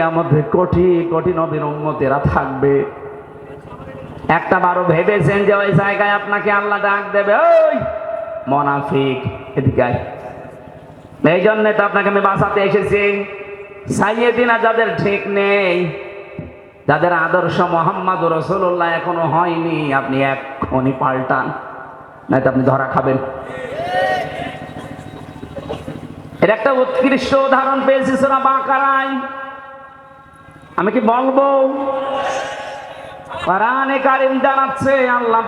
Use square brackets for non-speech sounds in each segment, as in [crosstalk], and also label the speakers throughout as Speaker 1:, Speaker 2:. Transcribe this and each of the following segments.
Speaker 1: মধ্যে কোটি কোটি নবীর উম্মতেরা থাকবে। একটা বারো ভেবেছেন যে ওই জায়গায় আপনাকে আল্লাহ ডাক দেবে, ওই মনাফিক, এদিকে এই জন্য তো আপনাকে আমি বাঁচাতে এসেছি। সাইয়েদিনা যাদের ঠিক নেই, যাদের আদর্শ মোহাম্মদ রসুল্লাহ এখনও হয়নি, আপনি এক্ষুনি পাল্টান নয়তো আপনি ধরা খাবেন। এর একটা উৎকৃষ্ট উদাহরণ পেয়েছি সোনা বাঁকারায়। আমি কি বলব? কোরআনে আল্লাহ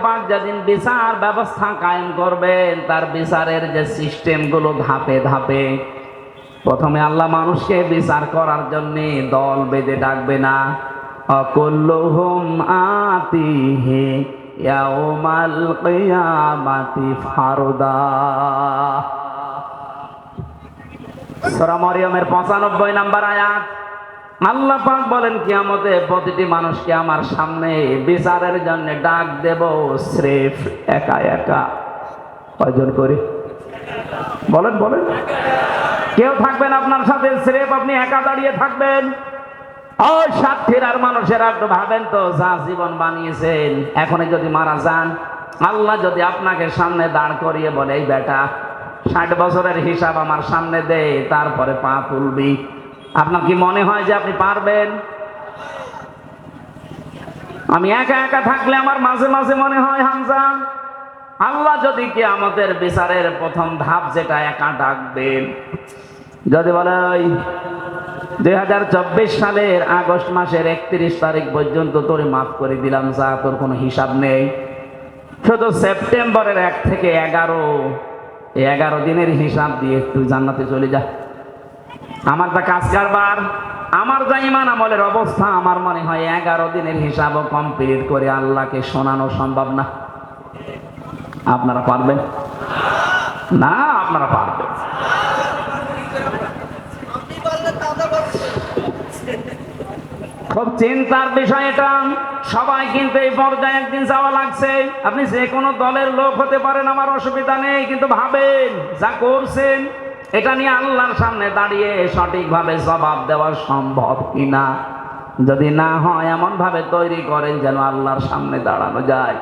Speaker 1: বিচার ব্যবস্থা কায়েম করবেন, তার বিচারের যে সিস্টেমগুলো ধাপে ধাপে। প্রথমে আল্লাহ মানুষকে বিচার করার জন্য দল বেঁধে ডাকবে না। অকুল্লুহুম আতিহি ইয়াউমাল কিয়ামাতি ফারদা। মরিয়মের 95 নাম্বার আয়াত। আল্লাহ পাক বলেন, কিয়ামতে প্রতিটি মানুষকে আমার সামনে বিচারের জন্য ডাক দেব, স্রেফ একা একা। কয়জন করি? বলেন বলেন। কেউ থাকবেন আপনার সাথে, স্রেফ আপনি একা দাঁড়িয়ে থাকবেন। ওই সাক্ষীর আর মানুষেরা একটু ভাবেন তো, যা জীবন বানিয়েছেন, এখনই যদি মারা যান, আল্লাহ যদি আপনাকে সামনে দাঁড় করিয়ে বলে, এই বেটা, ষাট বছরের হিসাব আমার সামনে দে, তারপরে পা তুলবি। আপনার কি মনে হয় যে আপনি পারবেন? আমি একা একা থাকলে আমার মাঝে মাঝে মনে হয়, হামজা, আল্লাহ যদি কি আমাদের বিচারের প্রথম ধাপ যেটা, একা ডাকবেন। যদি বলে ওই দুই হাজার চব্বিশ সালের আগস্ট মাসের একত্রিশ তারিখ পর্যন্ত তোরে মাফ করে দিলাম, যা তোর কোনো হিসাব নেই। শুধু সেপ্টেম্বরের এক থেকে এগারো এগারো দিনের হিসাব দিয়ে তুই জান্নাতে চলে যা। আমার যা কাজ কারবার। আমার যা ইমান আমলের অবস্থা, আমার মনে হয় এগারো দিনের হিসাবও কমপ্লিট করে আল্লাহকে শোনানো সম্ভব না। আপনারা পারবেন? না, আপনারা পারবেন। খুব চিন্তার বিষয় এটা। সবাই কিন্তু এই পর্যায়ে একদিন যাওয়া লাগছে। আপনি যে কোনো দলের লোক হতে পারেন, আমার অসুবিধা নেই, কিন্তু ভাবেন, যা করছেন এটা নিয়ে আল্লাহর সামনে দাঁড়িয়ে সঠিকভাবে জবাব দেওয়া সম্ভব কিনা? যদি না হয় এমন ভাবে তৈরি করেন যেন আল্লাহর সামনে দাঁড়ানো যায়।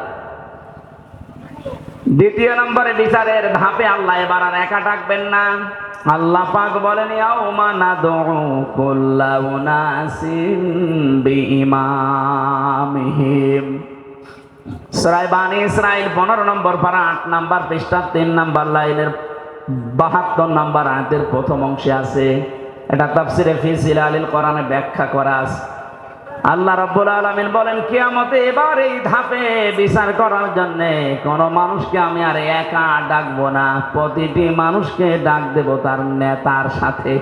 Speaker 1: দ্বিতীয় নম্বরে বিচারের ধাপে আল্লাহ এবার আর একা ডাকবেন না। আল্লাহ পাক বলেন, ইয়াউমা নাদউ কুল্লা উনাসিন বিইমামিহিম। সূরা বানি ইসরাইল 15 নম্বর পারা 8 নম্বর পৃষ্ঠা 3 নম্বর লাইনের 72 নম্বর আয়াতের প্রথম অংশে আছে, এটা তাফসিরে ফি সিলালিল কোরআনে ব্যাখ্যা করা আছে। আল্লাহ রাব্বুল আলামিন বলেন, কিয়ামতে এবার এই ধাপে বিচার করার জন্য কোন মানুষকে আমি আর একা ডাকবো না, প্রতিটি মানুষকে ডাক দেব তার নেতার সাথে।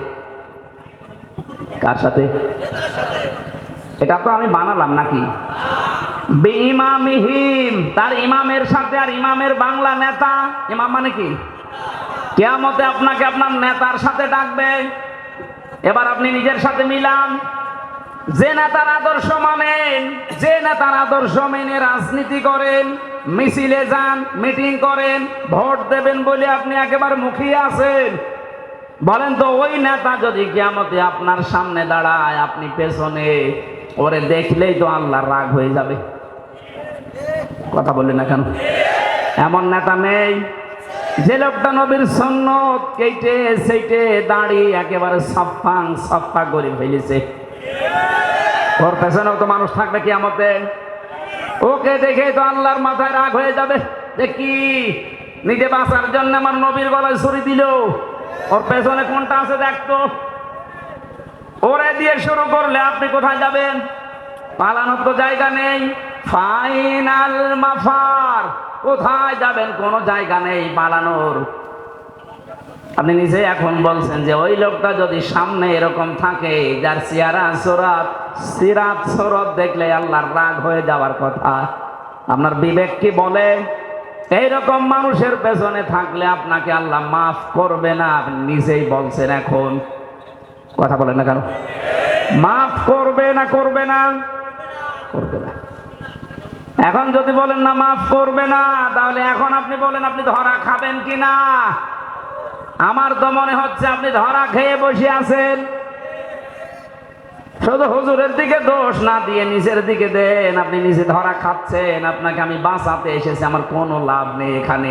Speaker 1: কার সাথে? এটা তো আমি বানালাম নাকি? ইমামিহিম তার ইমামের সাথে আর ইমামের বাংলা নেতা, ইমাম মানে কি? কেয়ামতে আপনাকে আপনার নেতার সাথে ডাকবে। এবার আপনি নিজের সাথে মিলান। যে নেতার আদর্শ মানেন, যে নেতার আদর্শ মেনে রাজনীতি করেন, মিছিলে যান, মিটিং করেন, ভোট দেবেন বলে আপনি একেবারে মুখিয়ে আছেন। বলেন তো, ওই নেতা যদি কিয়ামতে আপনার সামনে দাঁড়ায়, আপনি পেছনে, ওরে দেখলেই তো আল্লাহর রাগ হয়ে যাবে। কথা বললেন না কেন? এমন নেতা নেই যে লোকটা নবীর সন্ন্যত কেটে সেইটে দাঁড়িয়ে একেবারে সফাং সফা করে ফেলেছে। ওর পেছনেও তো মানুষ থাকবে কি আমাকে ওকে দেখে তো আল্লাহর মাথায় রাগ হয়ে যাবে যে কি? নিজে বাঁচার জন্য আমার নবীর গলায় ছুরি দিল। ওর পেছনে কোনটা আছে দেখতো ওরে দিয়ে শুরু করলে আপনি কোথায় যাবেন? পালানোর তো জায়গা নেই। ফাইনাল মাফার। কোথায় যাবেন? কোনো জায়গা নেই পালানোর। আপনি নিজে এখন বলছেন যে ওই লোকটা যদি সামনে এরকম থাকে, যার সিয়ারা সোরাত, সিরাত সরত দেখলে আল্লাহর রাগ হয়ে যাওয়ার কথা। আপনার বিবেক কি বলে? এইরকম মানুষের পেছনে থাকলে আপনাকে আল্লাহ মাফ করবে না। আপনি নিজেই বলছেন এখন। কথা বলেন না কেন? মাফ করবে না করবে না? করবে না। এখন যদি বলেন না মাফ করবে না, তাহলে এখন আপনি বলেন আপনি ধরা খাবেন কি না আমার তো মনে হচ্ছে আপনি ধরা খেয়ে বসে আছেন। শুধু হুজুরের দিকে দোষ না দিয়ে নিচের দিকে দেন, আপনি নিচে ধরা খাচ্ছেন, আপনাকে আমি বাঁচাতে এসেছি, আমার কোনো লাভ নেই এখানে।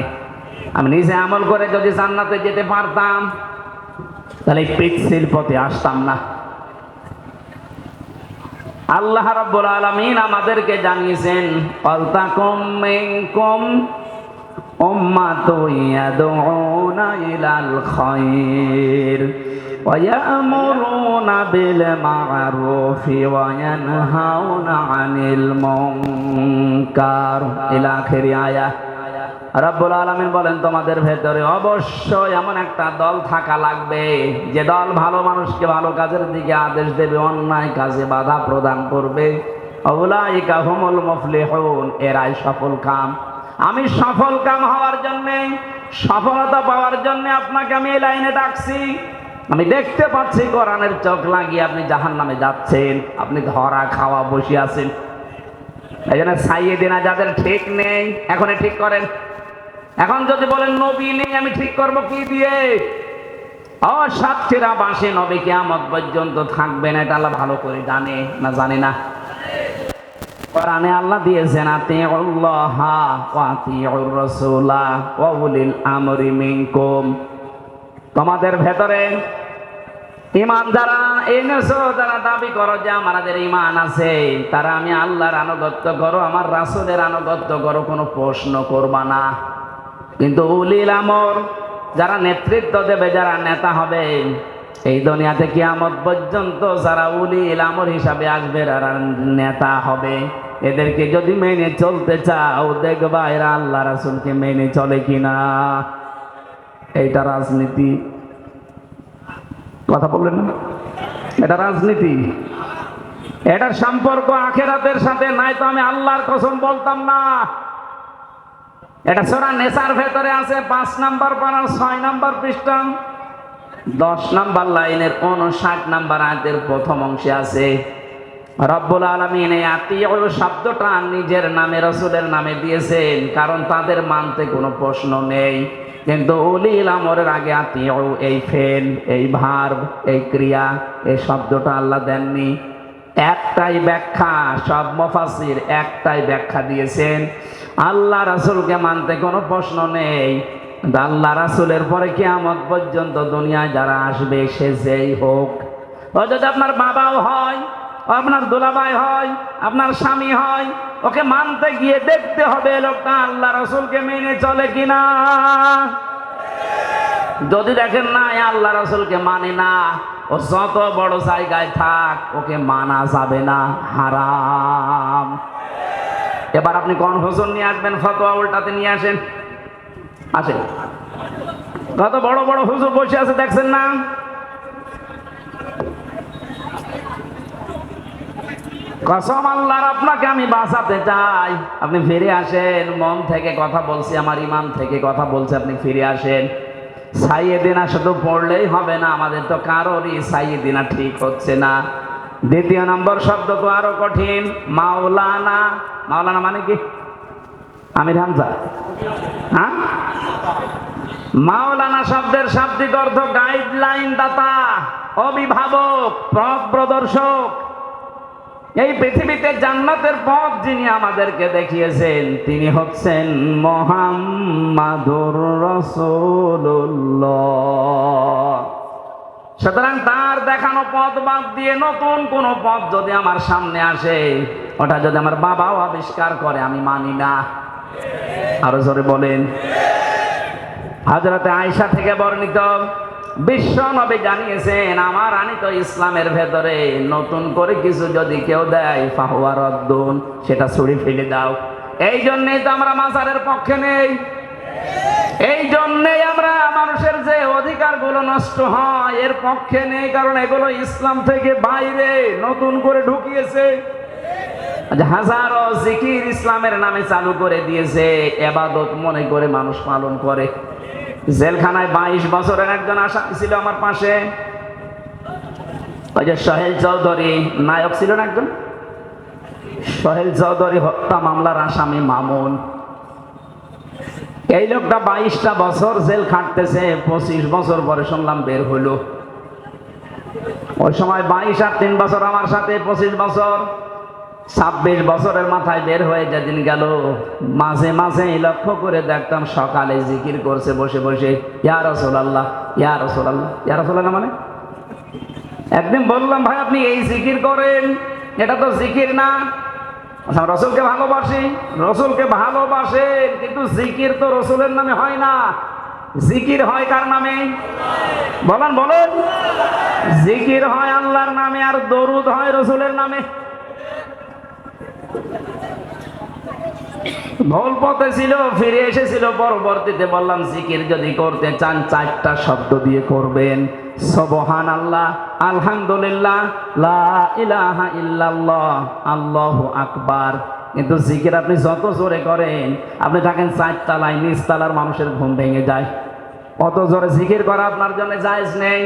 Speaker 1: আমি নিজে আমল করে যদি জান্নাতে যেতে পারতাম, তাহলে পিচ্ছিল পথে আসতাম না। আল্লাহ রাব্বুল আলামিন আমাদেরকে জানিয়েছেন অলতাকুম মিনকুম উম্মাতুন ইয়াদউনা ইলাল খায়র ويأمرون بالمعروف وينهون عن المنكر إلى آخر آية রব্বুল আলমিন বলেন, তোমাদের ভেতরে অবশ্যই এমন একটা দল থাকা লাগবে, যে দল ভালো মানুষকে ভালো কাজের দিকে আদেশ দেবে, অন্যায় কাজে বাধা প্রদান করবে। এরাই সফল কাম। আমি সফল কাম হওয়ার জন্য, সফলতা পাওয়ার জন্য আপনাকে আমি এই লাইনে ডাকছি। আমি দেখতে পাচ্ছি কোরআনের চোখ লাগিয়ে আপনি জাহান নামে যাচ্ছেন, আপনি ধরা খাওয়া বসে আছেন। এই জন্য সাইয়ে দিনা যাদের ঠিক নেই, এখনই ঠিক করেন। এখন যদি বলেন, নবী নেই, আমি ঠিক করব কি দিয়ে? অসাক্ষীরা বাসে নবী কেয়ামত পর্যন্ত থাকবে না। এটা আল্লাহ ভালো করে জানে না জানে না? আল্লাহ দিয়েছেন আমরি তোমাদের ভেতরে ইমান যারা এনেছো, যারা দাবি করো যে আমাদের ইমান আছে, তারা আমি আল্লাহর আনুগত্য করো, আমার রাসূলের আনুগত্য করো, কোনো প্রশ্ন করবা না। কিন্তু উলিল আমর, যারা নেতৃত্ব দেবে, যারা নেতা হবে, এই দুনিয়াতে কিয়ামত পর্যন্ত যারা উলিল আমর হিসাবে আসবে, যারা নেতা হবে, এদেরকে যদি মেনে চলতে চাও, দেখবা এরা আল্লাহ রাসুলকে মেনে চলে কিনা। এইটা রাজনীতি। কথা বললেন না? এটা রাজনীতি। এটার সম্পর্ক আখেরাতের সাথে, নাই তো আমি আল্লাহর কসম বলতাম না। এটা সোরা নেশার ভেতরে আছে, পাঁচ নাম্বার পাড়ার ছয় নাম্বার পৃষ্ঠা। দশ নাম্বার লাইনের কোন উনষাট নাম্বার আয়াতের প্রথম অংশে আছে, রব্বুল আলমিন এই আত্মীয় শব্দটা নিজের নামে, রসুলের নামে দিয়েছেন, কারণ তাদের মানতে কোনো প্রশ্ন নেই। কিন্তু উলিল আমরের আগে আত্মীয় এই ফেল, এই ভার্ব, এই ক্রিয়া, এই শব্দটা আল্লাহ দেননি। একটাই ব্যাখ্যা, সব মফাসির একটাই ব্যাখ্যা দিয়েছেন আল্লাহ রাসুলকে মানতে কোনো প্রশ্ন নেই। আল্লাহ রাসুলের পরে কিয়ামত পর্যন্ত দুনিয়ায় যারা আসবে, সে যেই হোক। ও যদি আপনার বাবাও হয় আপনার দুলাভাই হয়, আপনার স্বামী হয়, ওকে মানতে গিয়ে দেখতে হবে লোকটা আল্লাহ রসুলকে মেনে চলে কিনা। যদি দেখেন না আল্লাহ রসুলকে মানে না, ও যত বড় জায়গায় থাক, ওকে মানা যাবে না, হারাম। এবার আপনি কনফিউশন নিয়ে আসবেন, ফতোয়া উল্টাতে নিয়ে আসেন। আসেন। কত বড় বড় হুজুর বসে আছে, দেখছেন না? কসম আল্লাহর, আপনাকে আমি বাঁচাতে চাই। আপনি ফিরে আসেন, মন থেকে কথা বলছি, আমার ইমান থেকে কথা বলছে, আপনি ফিরে আসেন। সাইয়ে দিনা শুধু পড়লেই হবে না, আমাদের তো কারোরই সাইয়ে দিনা ঠিক হচ্ছে না। দ্বিতীয় নম্বর শব্দ তো আরও কঠিন। মাওলানা। মাওলানা মানে কি? আমির হামজা। হ্যাঁ? মাওলানা শব্দের শাব্দিক অর্থ গাইডলাইন দাতা, অভিভাবক, পথ প্রদর্শক। এই পৃথিবীতে জান্নাতের পথ যিনি আমাদেরকে দেখিয়েছেন, তিনি হচ্ছেন মোহাম্মাদুর রসুল্লাহ সুতরাং তার দেখানো পথ বাদ দিয়ে নতুন কোন পথ যদি আমার সামনে আসে, ওটা যদি আমার বাবাও আবিষ্কার করে, আমি মানি না। আরও জোরে বলেন। হাজরাতে আয়সা থেকে বর্ণিত, বিশ্ব নবী জানিয়েছেন, আমার আনিত ইসলামের ভেতরে নতুন করে কিছু যদি কেউ দেয় ফাহুয়ার সেটা ছুরি ফেলে দাও। এই জন্যেই তো আমরা মাজারের পক্ষে নেই। এই জন্যেই আমরা মানুষের যে অধিকারগুলো নষ্ট হয়, এর পক্ষে নেই, কারণ এগুলো ইসলাম থেকে বাইরে, নতুন করে ঢুকিয়েছে। হাজারো জিকির ইসলামের নামে চালু করে দিয়েছে, এবাদত মনে করে মানুষ পালন করে। জেলখানায় বাইশ বছরের একজন আসামি ছিল আমার পাশে। ওই যে সোহেল চৌধুরী, নায়ক ছিল না একজন। সোহেল চৌধুরী হত্যা মামলার আসামি মামুন। এই লোকটা বাইশটা বছর জেল খাটতেছে, পঁচিশ বছর পরে শুনলাম বের হলো ওই সময় বাইশ আর তিন বছর আমার সাথে, পঁচিশ বছর। ছাব্বিশ বছরের মাথায় বের হয়ে যেদিন গেল, মাঝে মাঝে লক্ষ্য করে দেখতাম সকালে জিকির করছে, বসে বসে, ইয়া রসোল আল্লাহ ইয়া রসোল আল্লাহ ইয়া রসোল আল্লাহ মানে? একদিন বললাম, ভাই, আপনি এই জিকির করেন, এটা তো জিকির না। আচ্ছা, রসুলকে ভালোবাসি রসুলকে ভালোবাসেন কিন্তু জিকির তো রসুলের নামে হয় না। জিকির হয় কার নামে? বলেন বলেন। জিকির হয় আল্লাহর নামে আর দরুদ হয় রসুলের নামে। ভুল পথে ছিল, ফিরে এসেছিল, পরবর্তীতে বললাম, জিকির যদি করতে চান, চারটা শব্দ দিয়ে করবেন। সবহান আল্লাহ আলহামদুলিল্লাহ, লা ইলাহা ইল্লাল্লাহ, আল্লাহু আকবার। কিন্তু জিকির আপনি যত জোরে করেন, আপনি থাকেন চারতলায় নিচতলার মানুষের ঘুম ভেঙে যায়। অত জোরে জিকির করা আপনার জন্য জায়েজ নেই।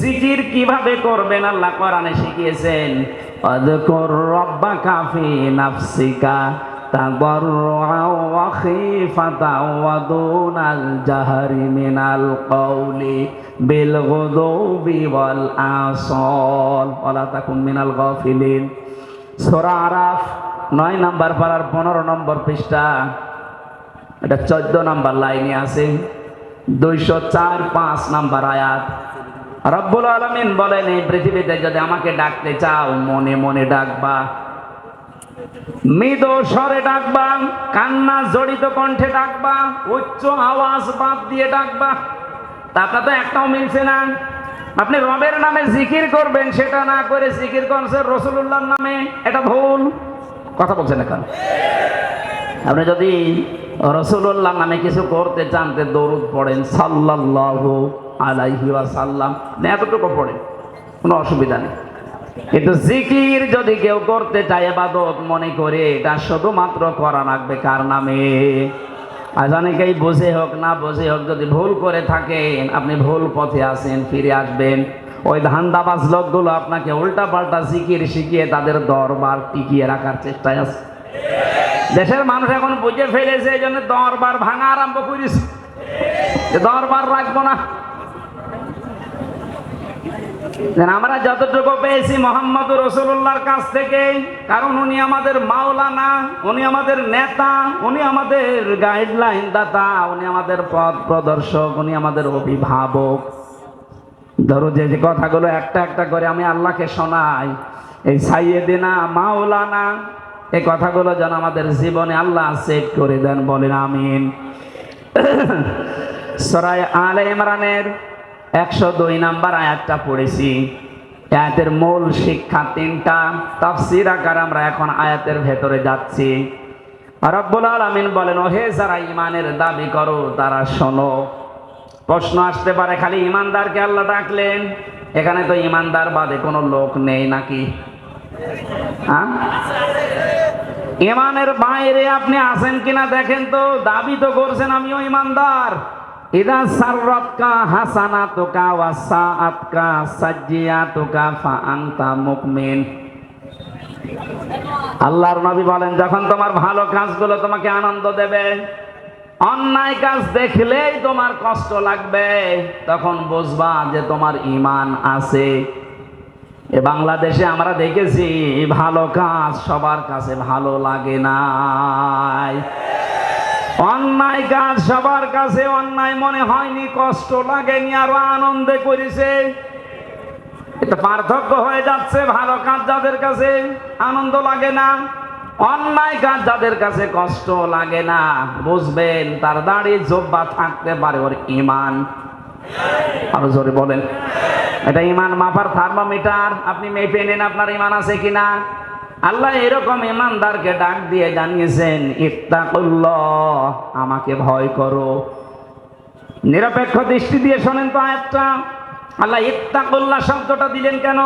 Speaker 1: জিকির কীভাবে করবেন আল্লাহ কোরআনে শিখিয়েছেন অযকুর রাব্বাকা ফি নাফসিকা। দুনাল জাহরি মিনাল কওলি বিল গুদুবি ওয়াল আসল ওয়ালা তাকুন মিনাল গাফিলিন সূরা আরাফ 9 নাম্বার পারার 15 নম্বর পৃষ্ঠা। এটা 14 নাম্বার লাইনে আছে। দুইশো চার পাঁচ নাম্বার আয়াত। রব্বুল আলমিন বলেন, এই পৃথিবীতে যদি আমাকে ডাকতে চাও, মনে মনে ডাকবা। মৃদ স্বরে ডাকবা, কান্না জড়িত কণ্ঠে ডাকবা, উচ্চ আওয়াজ বাদ দিয়ে ডাকবা। তা তো একটাও মিলছে না। আপনি রবের নামে জিকির করবেন, সেটা না করে জিকির করছেন রসুল্লাহর নামে, এটা ভুল। কথা বলছেন এখন? আপনি যদি রসুল্লাহ নামে কিছু করতে চান, তে দরুদ পড়েন, সাল্লাল্লাহু আলাইহি ওয়াসাল্লাম। না, এতটুকু পড়েন, কোনো অসুবিধা নেই। কিন্তু জিকির যদি কেউ করতে চায় এবাদত মনে করে, এটা শুধুমাত্র করা লাগবে কার নামে? আজ অনেকেই বুঝে হোক না বুঝে হোক, যদি ভুল করে থাকেন, আপনি ভুল পথে আসেন ফিরে আসবেন। ওই ধান্দাবাজ লোকগুলো আপনাকে উল্টা পাল্টা জিকির শিখিয়ে তাদের দরবার টিকিয়ে রাখার চেষ্টায় আছে। দেশের মানুষ এখন বুঝে ফেলেছে, এই জন্য দরবার ভাঙা আরম্ভ করেছে। যে দরবার রাখব না। আমরা যতটুকু পেয়েছি মোহাম্মদ রসুল্লাহর কাছ থেকে, কারণ উনি আমাদের মাওলানা, উনি আমাদের নেতা, উনি আমাদের গাইডলাইন দাতা, উনি আমাদের পথ প্রদর্শক, উনি আমাদের অভিভাবক। ধরো যে যে কথাগুলো একটা একটা করে আমি আল্লাহকে শোনাই। এই সাইয়েদিনা, মাওলানা এই কথাগুলো যেন আমাদের জীবনে আল্লাহ সেট করে দেন, বলেন আমিন। [coughs] সরাই আলে ইমরানের একশো দুই নাম্বার আয়াতটা পড়েছি। আয়াতের মূল শিক্ষা তিনটা। তাফসির আকার আমরা এখন আয়াতের ভেতরে যাচ্ছি। রব্বুল আলামিন বলেন, ওহে যারা ইমানের দাবি করো, তারা শোনো। প্রশ্ন আসতে পারে, খালি ইমানদারকে আল্লাহ ডাকলেন? এখানে তো ইমানদার বাদে কোনো লোক নেই নাকি? হ্যাঁ? ইমানের বাইরে আপনি আছেন কিনা দেখেন তো, দাবি তো করছেন আমিও ইমানদার ইদা সাররাতকা হাসানাতুকা ওয়া সাআতকা সাজ্জিয়াতুকা ফা আনতা মুকমিন। আল্লাহর নবী বলেন, যখন তোমার ভালো কাজগুলো তোমাকে আনন্দ দেবে, অন্যায় কাজ দেখলেই তোমার কষ্ট লাগবে, তখন বুঝবা যে তোমার ইমান আছে। এ বাংলাদেশে আমরা দেখেছি, ভালো কাজ সবার কাছে ভালো লাগে নাই। অন্যায় কাজ সবার কাছে অন্যায় মনে হয়নি, কষ্ট লাগেনি, আরও আনন্দে করেছে। এটা পার্থক্য হয়ে যাচ্ছে, ভালো কাজ যাদের কাছে আনন্দ লাগে না, অন্যায় কাজ যাদের কাছে কষ্ট লাগে না, বুঝবেন, তার দাড়ি জব্বা থাকতে পারে ওর ইমান। আরও জোরে বলেন। এটা ইমান মাপার থার্মোমিটার আপনি মেপে নেন আপনার ইমান আছে কিনা। আল্লাহ এরকম ইমানদারকে ডাক দিয়ে জানিয়েছেন, ইত্তাকুল্লাহ, আমাকে ভয় করো। নিরপেক্ষ দৃষ্টি দিয়ে শোনেন তো একটা আল্লাহ ইত্তাকুল্লাহ শব্দটা দিলেন কেন?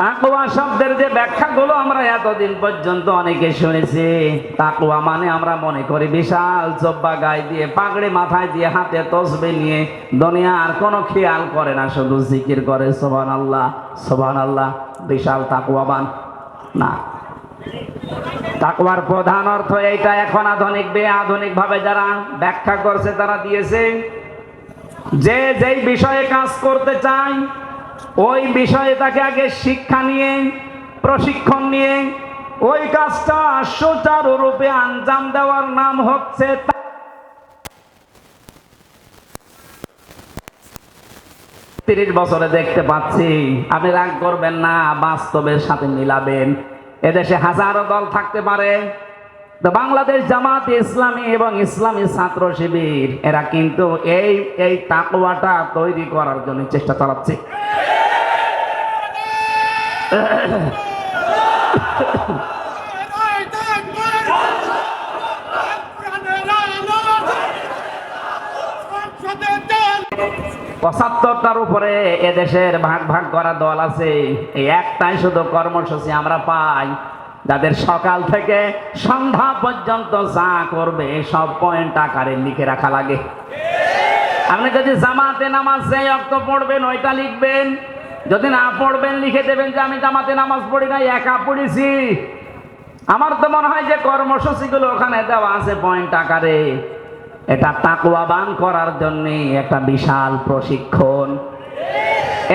Speaker 1: তাকুয়া শব্দের যে ব্যাখ্যাগুলো আমরা এতদিন পর্যন্ত অনেকে শুনেছি। তাকুয়া মানে আমরা মনে করি বিশাল জব্বা গায়ে দিয়ে, পাগড়ি মাথায় দিয়ে, হাতে তসবে নিয়ে দুনিয়া আর কোনো খেয়াল করে না, শুধু জিকির করে সোবান আল্লাহ সোবান আল্লাহ বিশাল তাকুয়াবান না। তাকুয়ার প্রধান অর্থ এইটা এখন আধুনিক বে আধুনিক ভাবে যারা ব্যাখ্যা করছে তারা দিয়েছে, যে যেই বিষয়ে কাজ করতে চায় ওই বিষয়ে তাকে আগে শিক্ষা নিয়ে, প্রশিক্ষণ নিয়ে, ওই কাজটা সুচারুরূপে আঞ্জাম দেওয়ার নাম হচ্ছে তিরিশ বছরে দেখতে পাচ্ছি, আপনি রাগ করবেন না, বাস্তবের সাথে মিলাবেন। এদেশে হাজারো দল থাকতে পারে। তো বাংলাদেশ জামাত ইসলামী এবং ইসলামী ছাত্র শিবির, এরা কিন্তু এই এই তাকওয়াটা তৈরি করার জন্য চেষ্টা চালাচ্ছে। পঁচাত্তরটার উপরে এদেশের ভাগ ভাগ করা দল আছে। এই একটাই শুধু কর্মসূচি আমরা পাই। যাদের সকাল থেকে সন্ধ্যা পর্যন্ত যা করবে, সব পয়েন্ট আকারে লিখে রাখা লাগে। আপনি যদি জামাতে নামাজ যেই অক্ত পড়বেন, ওইটা লিখবেন। যদি না পড়বেন, লিখে দেবেন যে আমি জামাতে নামাজ পড়ি না একা পড়েছি। আমার তো মনে হয় যে কর্মসূচিগুলো ওখানে দেওয়া আছে পয়েন্ট আকারে। এটা তাকুয়াবান করার জন্য একটা বিশাল প্রশিক্ষণ।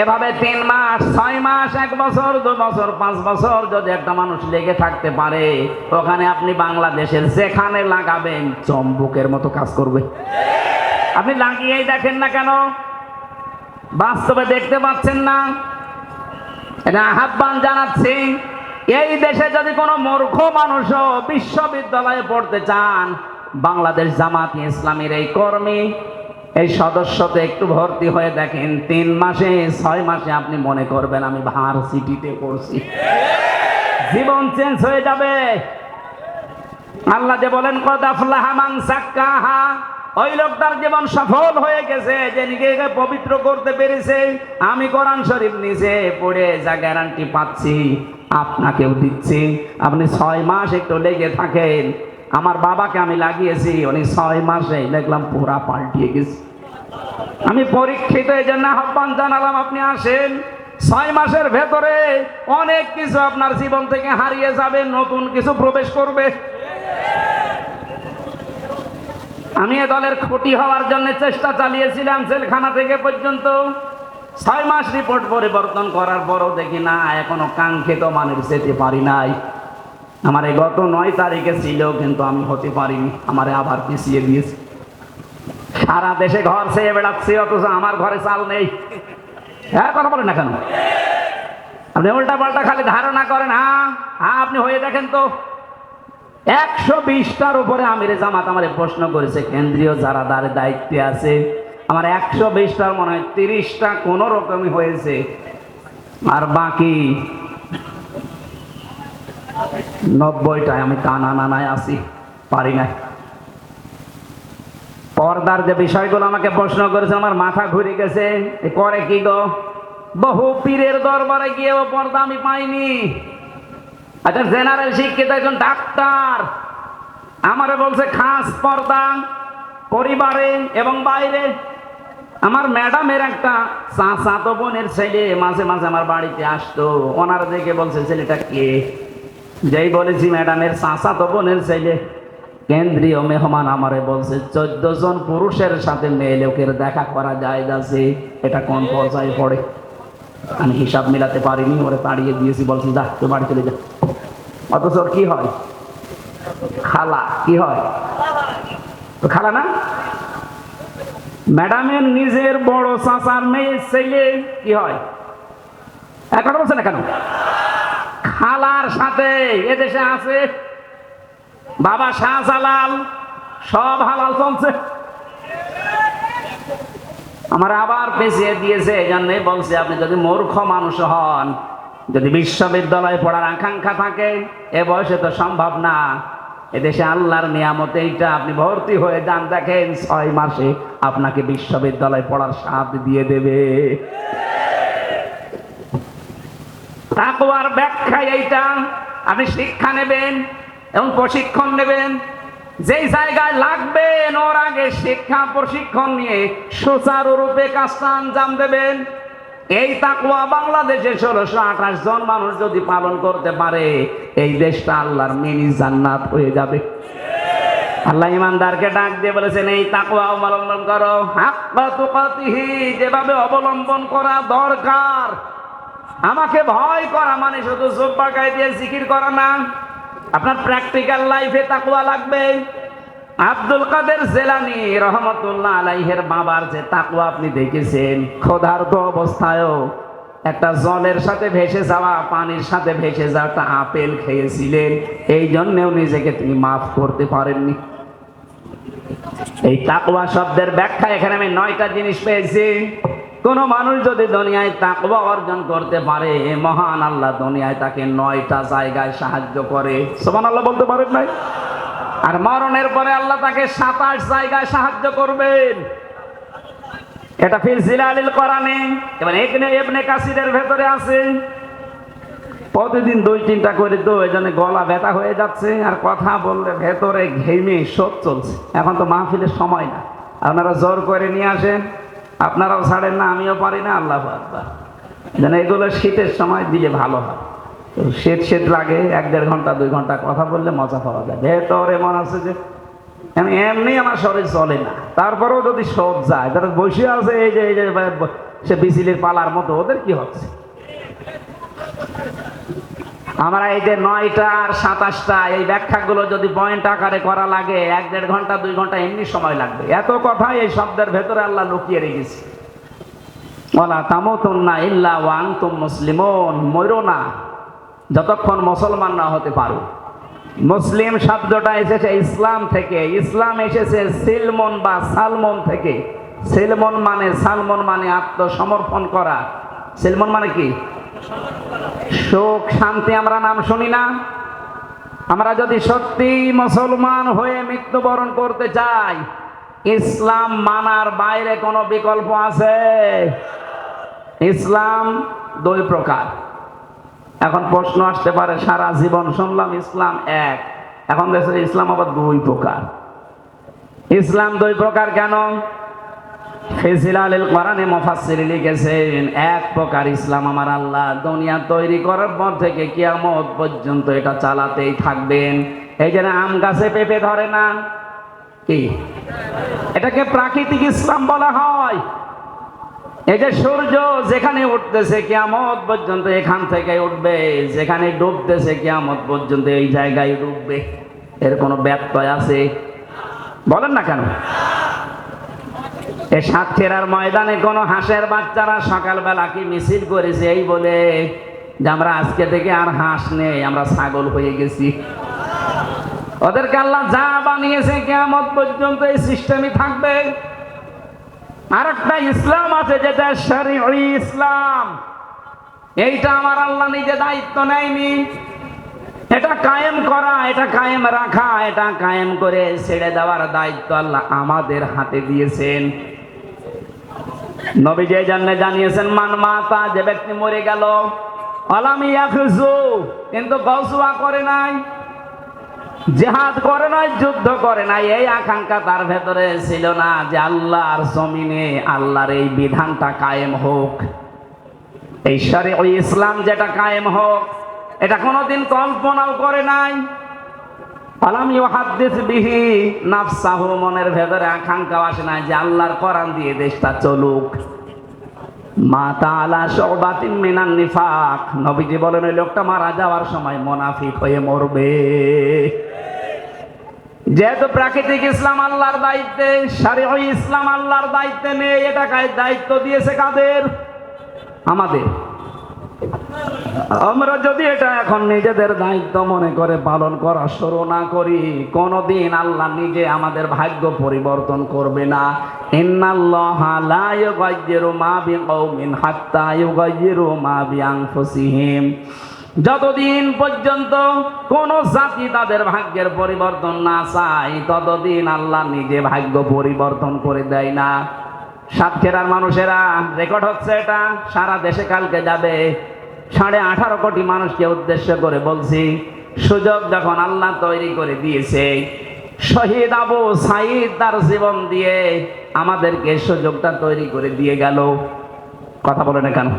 Speaker 1: এভাবে তিন মাস, ছয় মাস, এক বছর, দু বছর, পাঁচ বছর যদি একটা মানুষ লেগে থাকতে পারে, ওখানে আপনি বাংলাদেশের যেখানে লাগাবেন, চম্বুকের মতো কাজ করবে। আপনি লাগিয়েই দেখেন না কেন? বাস্তবে দেখতে পাচ্ছেন না। এটা আহ্বান জানাচ্ছি, এই দেশে যদি কোনো মূর্খ মানুষও বিশ্ববিদ্যালয়ে পড়তে চান, বাংলাদেশ জামাত ইসলামের এই কর্মী, এই সদস্যতে একটু ভর্তি হয়ে দেখেন, তিন মাসে, ছয় মাসে আপনি মনে করবেন আমি ভার সিটিতে পড়ছি। জীবন চেঞ্জ হয়ে যাবে। আল্লাহ যে বলেন কদাফলাহামান সাক্কাহা। ওই লোকটার জীবন সফল হয়ে গেছে, যে নিজেকে পবিত্র করতে পেরেছে। আমি কোরআন শরীফ নিজে পড়ে যা গ্যারান্টি পাচ্ছি, আপনাকেও দিচ্ছি। আপনি ছয় মাস একটু লেগে থাকেন। আমার বাবাকে আমি লাগিয়েছি, উনি ছয় মাসে দেখলাম পুরা পাল্টিয়ে গেছে। আমি পরীক্ষিত এই জন্য আহ্বান জানালাম, আপনি আসেন। ছয় মাসের ভেতরে অনেক কিছু আপনার জীবন থেকে হারিয়ে যাবে, নতুন কিছু প্রবেশ করবে। আমি এ দলের ক্ষতি হওয়ার জন্য চেষ্টা চালিয়েছিলাম জেলখানা থেকে পর্যন্ত। ছয় মাস রিপোর্ট পরিবর্তন করার পরও দেখি না, এখনও কাঙ্ক্ষিত মানের যেতে পারি নাই। আমার এই গত নয় তারিখে ছিল, কিন্তু আমি হতে পারিনি, আমারে আবার পিছিয়ে দিয়েছে। সারা দেশে ঘর চেয়ে বেড়াচ্ছি, অথচ আমার ঘরে চাল নেই। হ্যাঁ কথা বলেন না কেন? আপনি উল্টা পাল্টা খালি ধারণা করেন হ্যাঁ হ্যাঁ আপনি হয়ে দেখেন তো। একশো বিশটার উপরে আমিরে জামাত আমারে প্রশ্ন করেছে, কেন্দ্রীয় যারা তার দায়িত্বে আছে, আমার একশো বিশটার মনে হয় তিরিশটা কোনো রকমই হয়েছে। আর বাকি নব্বইটায় আমি টানা নানায় আছি, পারি নাই। পর্দার যে বিষয়গুলো আমাকে প্রশ্ন করেছে, আমার মাথা ঘুরে গেছে করে কি গো? বহু পীরের দরবারে গিয়েও পর্দা আমি পাইনি। একজন জেনারেল শিক্ষিত একজন ডাক্তার। আমারে বলছে, খাস পর্দা, পরিবারে এবং বাইরে। আমার ম্যাডামের একটা চাচাতো বোনের ছেলে মাঝে মাঝে আমার বাড়িতে আসতো। ওনার দেখে বলছে, ছেলেটা কে? যেই বলেছি, ম্যাডামের চাচাতো বোনের ছেলে। কেন্দ্রীয় মেহমান আমারে বলছে, চোদ্দ জন পুরুষের সাথে মেয়ে লোকের দেখা করা যায় যাচ্ছে এটা কোন পর্যায়ে পড়ে? আমি হিসাব মিলাতে পারিনি, ওরে তাড়িয়ে দিয়েছি, বলছি, যা তো বাড়ি চলে যা। অথচ কি হয়? খালা, কি হয়? তো খালা না? ম্যাডামের নিজের বড় চাচার মেয়ের ছেলে, কি হয়? এক কথা বলছে না কেন? খালার সাথে এদেশে আছে, বাবা শাহজালাল, সব হালাল চলছে। আমার আবার পেছিয়ে দিয়েছে এই জন্যই বলছে, আপনি যদি মূর্খ মানুষ হন যদি বিশ্ববিদ্যালয়ে পড়ার আকাঙ্ক্ষা থাকে, এ বয়সে তো সম্ভব না। এদেশে আল্লাহর নিয়ামত এইটা, আপনি ভর্তি হয়ে যান, দেখেন ছয় মাসে আপনাকে বিশ্ববিদ্যালয়ে পড়ার সাথ দিয়ে দেবে। তাকওয়ার ব্যাখ্যা এইটা, আপনি শিক্ষা নেবেন এবং প্রশিক্ষণ নেবেন। যেই জায়গায় লাগবেন, ওর আগে শিক্ষা প্রশিক্ষণ নিয়ে সুচারুরূপে কাজটা আঞ্জাম দেবেন। এই তাকুয়া বাংলাদেশে ষোলোশো আঠাশ জন মানুষ যদি পালন করতে পারে, এই দেশটা আল্লাহর মিনি জান্নাত হয়ে যাবে। আল্লাহ ইমানদারকে ডাক দিয়ে বলেছেন, এই তাকুয়া অবলম্বন করো। তুকাতিহি, যেভাবে অবলম্বন করা দরকার। আমাকে ভয় করা মানে শুধু জোব্বা গায়ে দিয়ে জিকির করা না। আপনার প্র্যাকটিক্যাল লাইফে তাকুয়া লাগবে। আব্দুল কাদের জেলানি রহমতুল্লাহ আলাইহের বাবার যে তাকওয়া আপনি দেখেছেন, ক্ষুধার্ত অবস্থায়ও একটা জলের সাথে ভেসে যাওয়া, পানির সাথে ভেসে যাওয়া একটা আপেল খেয়েছিলেন এই জন্যেও নিজেকে তিনি মাফ করতে পারেননি। এই তাকুয়া শব্দের ব্যাখ্যা এখানে আমি নয়টা জিনিস পেয়েছি। কোন মানুষ যদি দুনিয়ায় তাকওয়া অর্জন করতে পারে, মহান আল্লাহ দুনিয়ায় তাকে নয়টা জায়গায় সাহায্য করে। সোমান আল্লাহ বলতে পারেন নাই? আর মরণের পরে আল্লাহ তাকে সাতাশ জায়গায় সাহায্য করবেন। এটা ফির জিলালিল কোরআনে। এবার এখানে এবনে কাসিরের ভেতরে আছে। প্রতিদিন দুই তিনটা করে তো এই জন্য গলা ব্যথা হয়ে যাচ্ছে। আর কথা বললে ভেতরে ঘেমে সব চলছে। এখন তো মাহফিলের সময় না। আপনারা জোর করে নিয়ে আসেন। আপনারাও ছাড়েন না, আমিও পারি না, আল্লাহ আকবার। যেন এগুলো শীতের সময় দিলে ভালো হয়। শীত শীত লাগে, এক দেড় ঘণ্টা, দুই ঘণ্টা কথা বললে মজা পাওয়া যায়। ভেতরে মনে আছে যে, আমি এমনি আমার শরীর চলে না। তারপরেও যদি সব যায় তারা বসে আছে এই যে এই যে সে বিচিলির পালার মতো, ওদের কি হচ্ছে? আমরা এই যে নয়টা আর সাতাশটা, এই ব্যাখ্যাগুলো যদি পয়েন্ট আকারে করা লাগে, এক দেড় ঘণ্টা, দুই ঘণ্টা এমনি সময় লাগবে। এত কথা এই শব্দের ভেতরে আল্লাহ লুকিয়ে রেখেছে। ওলা তামতুন না ইল্লা ওয়াং তুম মুসলিমন, মরো না। যতক্ষণ মুসলমান না হতে পারো। মুসলিম শব্দটা এসেছে ইসলাম থেকে। ইসলাম এসেছে সিলমন বা সালমন থেকে। সিলমন মানে সালমন মানে আত্মসমর্পণ করা। সিলমন মানে কি? সুখ, শান্তি, আমরা নাম শুনি না। আমরা যদি সত্যি মুসলমান হয়ে মৃত্যুবরণ করতে চাই, ইসলাম মানার বাইরে কোনো বিকল্প আছে? ইসলাম দুই প্রকার। এখন প্রশ্ন আসতে পারে, সারা জীবন শুনলাম ইসলাম এক, এখন দেশের ইসলাম আবার দুই প্রকার। ইসলাম দুই প্রকার কেন? ফেজিলাল কোরআনে মুফাসসির লিখেছেন, এক প্রকার ইসলাম আমার আল্লাহ দুনিয়া তৈরি করার পর থেকে কিয়ামত পর্যন্ত এটা চালাতেই থাকবেন। এই যে আম গাছে পেঁপে ধরে না? কি? এটাকে প্রাকৃতিক ইসলাম বলা হয়। যে সূর্য যেখানে উঠতেছে, কিয়ামত পর্যন্ত এখান থেকে উঠবে। যেখানে ডুবতেছে, কিয়ামত পর্যন্ত এই জায়গায় ডুববে। এর কোনো ব্যত্যয় আছে? বলেন না কেন? এই সাতক্ষীরার ময়দানে কোনো হাঁসের বাচ্চারা সকালবেলা কি মিছিল করেছে? এই বলে যে আমরা আজকে থেকে আর হাঁস নেই, আমরা ছাগল হয়ে গেছি। ওদেরকে আল্লাহ যা বানিয়েছে কেমন পর্যন্ত এই সিস্টেমই থাকবে। আর একটা ইসলাম আছে যেটা শরীয়ী ইসলাম। এইটা আমার আল্লাহ নিজে দায়িত্ব নেয়নি। এটা কায়েম করা, এটা কায়েম রাখা, এটা কায়েম করে ছেড়ে দেওয়ার দায়িত্ব আল্লাহ আমাদের হাতে দিয়েছেন। নবী যে জন্য জানিয়েছেন, মান মাতা, যে ব্যক্তি মরে গেল, অলামি ইয়াখজু, কিন্তু গসওয়া করে নাই। জেহাদ করে নাই, যুদ্ধ করে নাই, এই আকাঙ্ক্ষা তার ভেতরে ছিল না যে আল্লাহর জমিনে আল্লাহর এই বিধানটা কায়েম হোক। সারে ওই ইসলাম যেটা কায়েম হোক, এটা কোনোদিন কল্পনাও করে নাই। বিহি নাফসাহু, মনের ভেতরে আকাঙ্ক্ষা আসে না যে আল্লাহর কোরআন দিয়ে দেশটা চলুক। মিনান নিফাক। সময় হয়ে মরবে। যেহেতু প্রাকৃতিক ইসলাম আল্লাহর দায়িত্বে ইসলাম আল্লাহর দায়িত্বে নেই এটা দায়িত্ব দিয়েছে কাদের? আমাদের। আমরা যদি এটা এখন নিজেদের দায়িত্ব মনে করে পালন করা শুরু না করি, কোনদিন আল্লাহ নিজে আমাদের ভাগ্য পরিবর্তন করবে না। যতদিন পর্যন্ত কোন জাতি তাদের ভাগ্যের পরিবর্তন না চায়, ততদিন আল্লাহ নিজে ভাগ্য পরিবর্তন করে দেয় না। সাতক্ষীরার মানুষেরা রেকর্ড হচ্ছে এটা, সারা দেশে কালকে যাবে। সাড়ে আঠারো কোটি মানুষকে উদ্দেশ্য করে বলছি, সুযোগ যখন আল্লাহ তৈরি করে দিয়েছে। শহীদ আবু সাইদ তার জীবন দিয়ে আমাদেরকে সুযোগটা তৈরি করে দিয়ে গেল। কথা বলে না কেন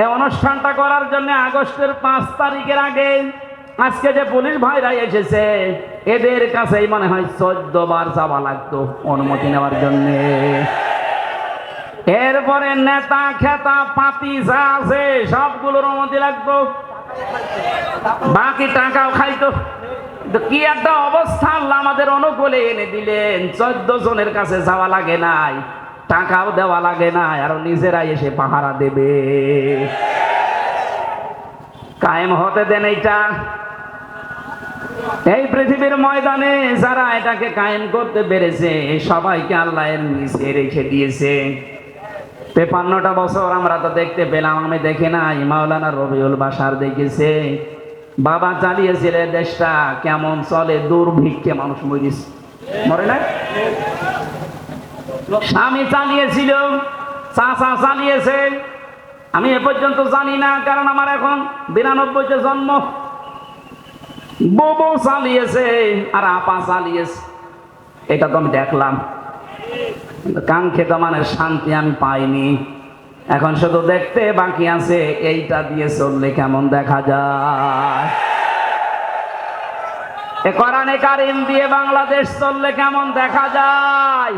Speaker 1: এই অনুষ্ঠানটা করার জন্য আগস্টের পাঁচ তারিখের আগে আজকে যে পুলিশ ভাইরা এসেছে, এদের কাছেই মনে হয় চোদ্দ বার যাওয়া লাগতো অনুমতি নেওয়ার জন্যে। এরপরে নেতা, খেতা, পাতি যা আছে, সবগুলোর অনুমতি লাগতো। বাকি টাকাও খাইতো। কি একটা অবস্থা, আল্লাহ আমাদের অনুকূলে এনে দিলেন। চোদ্দ জনের কাছে যাওয়া লাগে নাই, টাকাও দেওয়া লাগে নাই, আর নিজেরাই এসে পাহারা দেবে। কায়েম হতে দেন এইটা। এই পৃথিবীর ময়দানে যারা এটাকে কায়েম করতে পেরেছে, সবাইকে আল্লাহ এর নিচে রেখে দিয়েছে। তেপান্নটা বছর আমরা তো দেখতে পেলাম, আমি দেখে নাই। মাওলানা রবিউল বাসার দেখেছে বাবা চালিয়েছিল দেশটা কেমন চলে, দুর্ভিক্ষে মানুষ মরিস মরে না স্বামী চালিয়েছিল, চাচা চালিয়েছে। আমি এ পর্যন্ত জানি না, কারণ আমার এখন বিরানব্বইতে জন্ম। বউ চালিয়েছে আর আপা চালিয়েছে। এটা তো আমি দেখলাম। কাঙ্ক্ষিত মানের শান্তি আমি পাইনি। এখন শুধু দেখতে বাকি আছে, এইটা দিয়ে চললে কেমন দেখা যায়? এ কোরআনে কারিম দিয়ে বাংলাদেশ চললে কেমন দেখা যায়?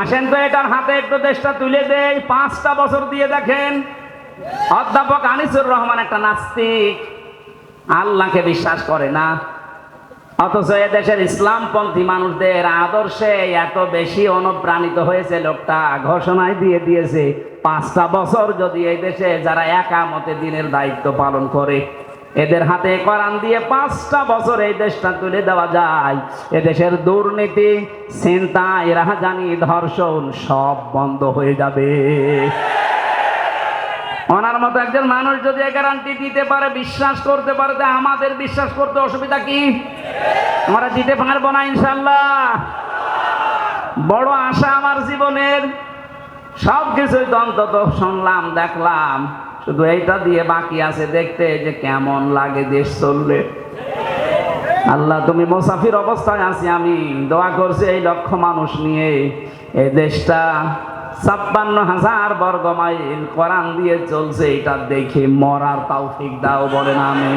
Speaker 1: আসেন তো এটার হাতে একটু দেশটা তুলে দেই। পাঁচটা বছর দিয়ে দেখেন। অধ্যাপক আনিসুর রহমান একটা নাস্তিক। আল্লাহকে বিশ্বাস করে না। অথচ এদেশের ইসলামপন্থী মানুষদের আদর্শে এত বেশি অনুপ্রাণিত হয়েছে লোকটা। ঘোষণায় দিয়ে দিয়েছে, পাঁচটা বছর যদি এই দেশে যারা একামতে দিনের দায়িত্ব পালন করে এদের হাতে কোরআন দিয়ে পাঁচটা বছর এই দেশটা তুলে দেওয়া যায়। এদেশের দুর্নীতি, চিন্তা রাহাজানি ধর্ষণ সব বন্ধ হয়ে যাবে। ওনার মতো একজন মানুষ যদি গ্যারান্টি দিতে পারে, বিশ্বাস করতে পারে আমাদের বিশ্বাস করতে অসুবিধা কি? আমরা দিতে পারব না ইনশাল্লাহ বড় আশা আমার জীবনের। সব কিছুই তো অন্তত শুনলাম, দেখলাম। শুধু এইটা দিয়ে বাকি আছে, দেখতে যে কেমন লাগে দেশ চললে। আল্লাহ, তুমি মুসাফির অবস্থায় আছি, আমি দোয়া করছি এই লক্ষ মানুষ নিয়ে। এই দেশটা ছাপ্পান্ন হাজার বর্গ মাইল কোরআন দিয়ে চলছে এটা দেখে মরার তৌফিক দাও, বলেন আমি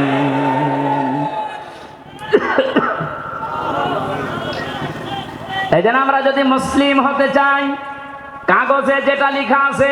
Speaker 1: এই আমরা যদি মুসলিম হতে চাই, কাগজে যেটা লেখা আছে